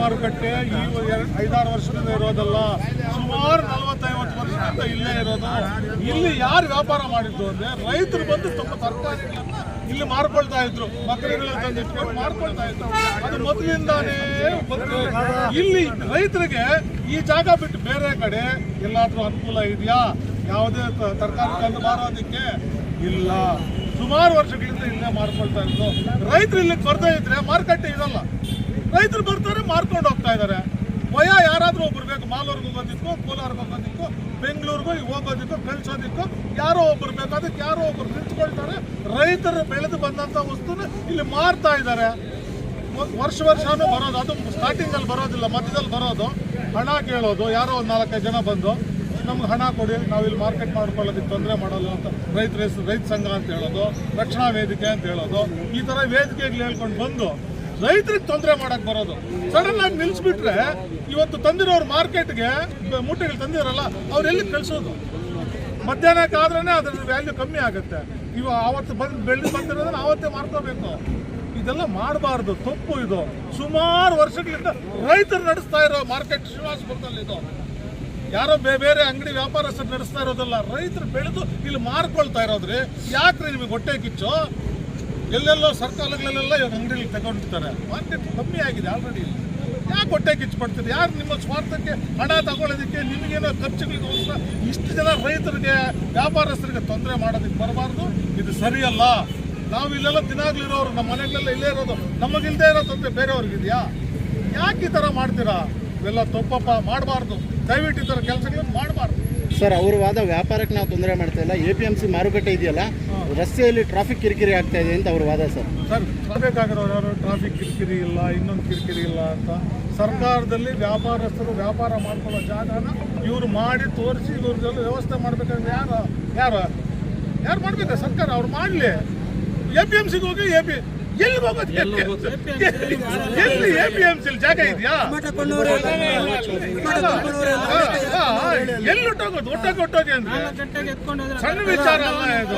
ಮಾರುಕಟ್ಟೆ ಈ ಐದಾರು ವರ್ಷದಿಂದ ಇರೋದಲ್ಲ, ಸುಮಾರು ನಲವತ್ತೈವತ್ತು ವರ್ಷದಿಂದ ಇಲ್ಲೇ ಇರೋದು. ಇಲ್ಲಿ ಯಾರು ವ್ಯಾಪಾರ ಮಾಡಿದ್ರು ಅಂದ್ರೆ ರೈತರು ಬಂದು ತಮ್ಮ ತರಕಾರಿಗಳನ್ನ ಇಲ್ಲಿ ಮಾರ್ಕೊಳ್ತಾ ಇದ್ರು. ಮಕ್ಕಳುಗಳ ತಂದಿಟ್ಕೊಂಡು ಮಾರ್ಕೊಳ್ತಾ ಇದ್ರು. ಅದು ಮೊದಲಿಂದಾನೇ ಇಲ್ಲಿ ರೈತರಿಗೆ ಈ ಜಾಗ ಬಿಟ್ಟು ಬೇರೆ ಕಡೆ ಎಲ್ಲಾದ್ರೂ ಅನುಕೂಲ ಇದೆಯಾ? ಯಾವುದೇ ತರಕಾರಿ ತಂದು ಮಾರೋದಿಕ್ಕೆ? ಇಲ್ಲ. ಸುಮಾರು ವರ್ಷಗಳಿಂದ ಇಲ್ಲೇ ಮಾರ್ಕೊಳ್ತಾ ಇದ್ರು. ರೈತರು ಇಲ್ಲಿ ಬರ್ತಾ ಇದ್ರೆ ಮಾರುಕಟ್ಟೆ ಇರಲ್ಲ. ರೈತರು ಬರ್ತಾರೆ, ಮಾರ್ಕೊಂಡು ಹೋಗ್ತಾ ಇದ್ದಾರೆ. ವಯ ಯಾರಾದರೂ ಒಬ್ರು ಬೇಕು, ಮಾಲೂರ್ಗೆ ಹೋಗೋದಿಕ್ಕೋ ಕೋಲಾರ್ಗೆ ಹೋಗೋದಿಕ್ಕೋ ಬೆಂಗಳೂರಿಗೂ ಹೋಗೋದಿಕ್ಕೋ ಕಳ್ಸೋದಿಕ್ಕೋ ಯಾರೋ ಒಬ್ರು ಬೇಕು. ಅದಕ್ಕೆ ಯಾರೋ ಒಬ್ರು ನಿಂತ್ಕೊಳ್ತಾರೆ. ರೈತರು ಬೆಳೆದು ಬಂದಂತ ವಸ್ತುನ ಇಲ್ಲಿ ಮಾರ್ತಾ ಇದ್ದಾರೆ. ವರ್ಷ ವರ್ಷನೂ ಬರೋದು, ಅದು ಸ್ಟಾರ್ಟಿಂಗ್ ಅಲ್ಲಿ ಬರೋದಿಲ್ಲ, ಮಧ್ಯದಲ್ಲಿ ಬರೋದು. ಹಣ ಕೇಳೋದು, ಯಾರೋ ಒಂದು ನಾಲ್ಕೈದು ಜನ ಬಂದು, ನಮ್ಗೆ ಹಣ ಕೊಡಿ, ನಾವು ಇಲ್ಲಿ ಮಾರ್ಕೆಟ್ ಮಾಡ್ಕೊಳ್ಳೋದಕ್ಕೆ ತೊಂದರೆ ಮಾಡಲ್ಲ ಅಂತ ರೈತ ರೈತ ಸಂಘ ಅಂತ ಹೇಳೋದು, ರಕ್ಷಣಾ ವೇದಿಕೆ ಅಂತ ಹೇಳೋದು. ಈ ಥರ ವೇದಿಕೆಗಳು ಹೇಳ್ಕೊಂಡು ಬಂದು ರೈತರಿಗೆ ತೊಂದರೆ ಮಾಡಕ್ ಬರೋದು. ಸಡನ್ ಆಗಿ ನಿಲ್ಸ್ಬಿಟ್ರೆ ಇವತ್ತು ತಂದಿರೋರು ಮಾರ್ಕೆಟ್ಗೆ ಮೂಟೆಗಳು ತಂದಿರಲ್ಲ ಅವ್ರು ಎಲ್ಲಿ ಕಳಿಸೋದು? ಮಧ್ಯಾಹ್ನಕ್ಕೆ ಆದ್ರೇನೆ ಅದ್ರ ವ್ಯಾಲ್ಯೂ ಕಮ್ಮಿ ಆಗುತ್ತೆ. ಇವ ಆವತ್ತು ಬಂದು ಬೆಳೆದು ಬಂದಿರೋದನ್ನ ಅವತ್ತೇ ಮಾರ್ಕೋಬೇಕು. ಇದೆಲ್ಲ ಮಾಡಬಾರ್ದು, ತಪ್ಪು ಇದು. ಸುಮಾರು ವರ್ಷಗಳಿಂದ ರೈತರು ನಡೆಸ್ತಾ ಇರೋ ಮಾರ್ಕೆಟ್, ಶ್ರೀನಿವಾಸಪುರದಲ್ಲಿ ಇದು. ಯಾರೋ ಬೇರೆ ಅಂಗಡಿ ವ್ಯಾಪಾರಸ್ಥರು ನಡೆಸ್ತಾ ಇರೋದಲ್ಲ ರೈತರು ಬೆಳೆದು ಇಲ್ಲಿ ಮಾರ್ಕೊಳ್ತಾ ಇರೋದ್ರಿ. ಯಾಕ್ರಿ ನಿಮಗೆ ಹೊಟ್ಟೆ ಕಿಚ್ಚು? ಎಲ್ಲೆಲ್ಲೋ ಸರ್ಕಾರಗಳಲ್ಲೆಲ್ಲ ಇವಾಗ ಅಂಗಡಿಲಿ ತಗೊಂಡಿರ್ತಾರೆ. ಮಾರ್ಕೆಟ್ ಕಮ್ಮಿ ಆಗಿದೆ ಆಲ್ರೆಡಿ ಯಾಕೆ ಹೊಟ್ಟೆ ಕಿಚ್ಚು ಯಾರು ನಿಮ್ಮ ಸ್ವಾರ್ಥಕ್ಕೆ ಹಣ ತಗೊಳ್ಳೋದಕ್ಕೆ ನಿಮಗೇನೋ ಖರ್ಚುಗಳಿಗೋಸ್ಕರ ಇಷ್ಟು ಜನ ರೈತರಿಗೆ, ವ್ಯಾಪಾರಸ್ಥರಿಗೆ ತೊಂದರೆ ಮಾಡೋದಕ್ಕೆ ಬರಬಾರ್ದು? ಇದು ಸರಿಯಲ್ಲ. ನಾವು ಇಲ್ಲೆಲ್ಲ ದಿನಾಗ್ಲಿರೋರು, ನಮ್ಮ ಮನೆಗಳೆಲ್ಲ ಇಲ್ಲೇ ಇರೋದು. ನಮಗಿಲ್ದೇ ಇರೋ ತೊಂದರೆ ಬೇರೆಯವ್ರಿಗಿದೆಯಾ ಯಾಕೆ ಈ ಥರ ಮಾಡ್ತೀರಾ? ಇವೆಲ್ಲ ತಪ್ಪಪ್ಪ, ಮಾಡಬಾರ್ದು. ದಯವಿಟ್ಟು ಈ ಥರ ಕೆಲಸಗಳನ್ನು ಮಾಡಬಾರ್ದು. ಸರ್, ಅವ್ರ ವಾದ ವ್ಯಾಪಾರಕ್ಕೆ ನಾವು ತೊಂದರೆ ಮಾಡ್ತಾ ಇಲ್ಲ. ಎ ಪಿ ಎಂ ಸಿ ಮಾರುಕಟ್ಟೆ ಇದೆಯಲ್ಲ ರಸ್ತೆಯಲ್ಲಿ ಟ್ರಾಫಿಕ್ ಕಿರಿಕಿರಿ ಆಗ್ತಾ ಇದೆ ಅಂತ ಅವ್ರ ವಾದ ಸರ್. ಸರ್ ಬೇಕಾಗಿರೋರು ಯಾರು ಟ್ರಾಫಿಕ್ ಕಿರಿಕಿರಿ ಇಲ್ಲ ಇನ್ನೊಂದು ಕಿರಿಕಿರಿ ಇಲ್ಲ ಅಂತ? ಸರ್ಕಾರದಲ್ಲಿ ವ್ಯಾಪಾರಸ್ಥರು ವ್ಯಾಪಾರ ಮಾಡ್ಕೊಳ್ಳೋ ಜಾಗನ ಇವರು ಮಾಡಿ ತೋರಿಸಿ ಇವ್ರದ್ದೆಲ್ಲ ವ್ಯವಸ್ಥೆ ಮಾಡ್ಬೇಕಂದ್ರೆ ಯಾರು ಯಾರು? ಯಾರು ಮಾಡ್ಬೇಕಾ? ಸರ್ಕಾರ ಅವ್ರು ಮಾಡಲಿ. ಎ ಪಿ ಎಂ ಸಿಗೆ ಹೋಗಿ ಎ ಪಿ ಎಲ್ಲಿ ಹೋಗೋದು ಎಲ್ಲಿ ಎ ಪಿ ಎಂ ಸಿಲ್ ಜಾಗ ಇದೆಯಾ ಎಲ್ಲಿ ಒಟ್ಟೋಗೋದು? ಒಟ್ಟಾಗಿ ಒಟ್ಟೋಗಿ ಅಂದ್ರೆ. ಸಣ್ಣ ವಿಚಾರ ಅಲ್ಲ ಇದು.